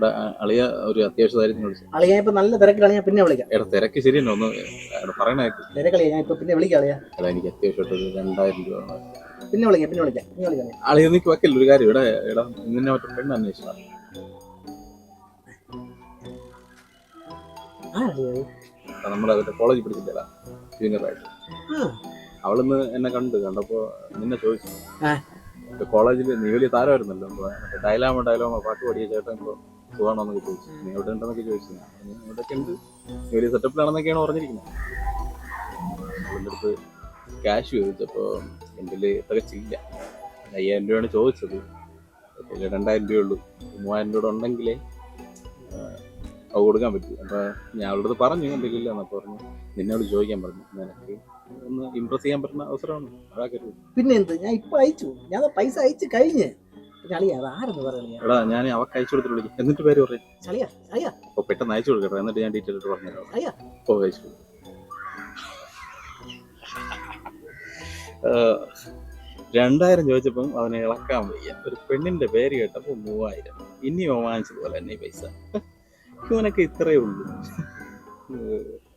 എടാ അളിയ ഒരു അത്യാവശ്യ കാര്യത്തിന് വിളിച്ചു അളിയാ ഇപ്പൊ നല്ല തിരക്കിലാണ് ഞാൻ പിന്നെ വിളിക്കാം. എടാ തിരക്ക് ശരിയല്ല? ഒന്ന് എടാ പറയണ തിരക്കളിയാ ഞാൻ ഇപ്പൊ പിന്നെ വിളിക്കാം അളിയാ. എടാ എനിക്ക് അത്യാവശ്യമായിട്ട് ഒരു രണ്ടായിരം രൂപ വേണം. പിന്നെ വിളിക്കാം പിന്നെ വിളിക്കാം പിന്നെ വിളിക്കാം അളിയ. നീക്ക് വെക്കല്ല ഒരു കാര്യം? ഇവിടെ എടാ നിന്നെ മറ്റേ പെണ്ണ് അന്വേഷിച്ചു ആ അളിയാ. നമ്മുടെ അതിന്റെ കോളേജിൽ പഠിച്ചില്ലടാ ജൂനിയറായിട്ട് ആ. അവളിന്ന് എന്നെ കണ്ടു കണ്ടപ്പോ നിന്നെ ചോദിച്ചു. ആ. കോളേജിൽ നീ വലിയ താരമായിരുന്നല്ലോ ഡയലോമോ മറ്റേ ഡയലാമോ ഡയലോമോ പാട്ട് പാടിയ ചേട്ടൻ ഇപ്പൊ സുഖമാണോന്നൊക്കെ ചോദിച്ചു. നീ എവിടെ ഉണ്ടെന്നൊക്കെ ചോദിച്ചു. ഞാൻ ഇവിടെയൊക്കെ ഉണ്ട്. വലിയ സെറ്റപ്പിലാണെന്നൊക്കെയാണ് പറഞ്ഞിരിക്കുന്നത്. അവളുടെ അടുത്ത് ക്യാഷ് ചോദിച്ചപ്പോ എന്റെ തികച്ചില്ല അയ്യായിരം രൂപയാണ് ചോദിച്ചത്. രണ്ടായിരം രൂപയുള്ളൂ മൂവായിരം രൂപ ഉണ്ടെങ്കിലേ അത് കൊടുക്കാൻ പറ്റും. അപ്പൊ ഞാൻ അവളടുത്ത് പറഞ്ഞു പറഞ്ഞു എന്റെ എന്നൊക്കെ പറഞ്ഞു നിന്നോട് ചോദിക്കാൻ പറഞ്ഞു. നിനക്ക് ഒന്ന് ഇമ്പ്രസ് ചെയ്യാൻ പറ്റുന്ന അവസരമാണ്. അതാക്കരുത് പിന്നെ എന്ത് ഞാൻ ഇപ്പൊ അയച്ചു. ഞാൻ പൈസ അയച്ചു കഴിഞ്ഞ് അത് ആരെന്ന് പറയാ എടാ ഞാൻ അവക്ക് അയച്ചു കൊടുത്തിട്ട് വിളിക്കും. എന്നിട്ട് പേര് പറയും. ചളിയാ ചളിയാ അപ്പൊ പെട്ടെന്ന് അയച്ചു കൊടുക്കട്ടെ എന്നിട്ട് ഞാൻ ഡീറ്റെയിൽ ആയിട്ട് പറഞ്ഞു അയ്യാ. ഓ അയച്ചു രണ്ടായിരം ചോദിച്ചപ്പം അവനെ ഇളക്കാൻ വയ്യ. ഒരു പെണ്ണിന്റെ പേര് കേട്ടപ്പോ മൂവായിരം. ഇനി വാങ്ങിച്ചതുപോലെ തന്നെ ഈ പൈസ. ഇവനൊക്കെ ഇത്രയേ ഉള്ളൂ.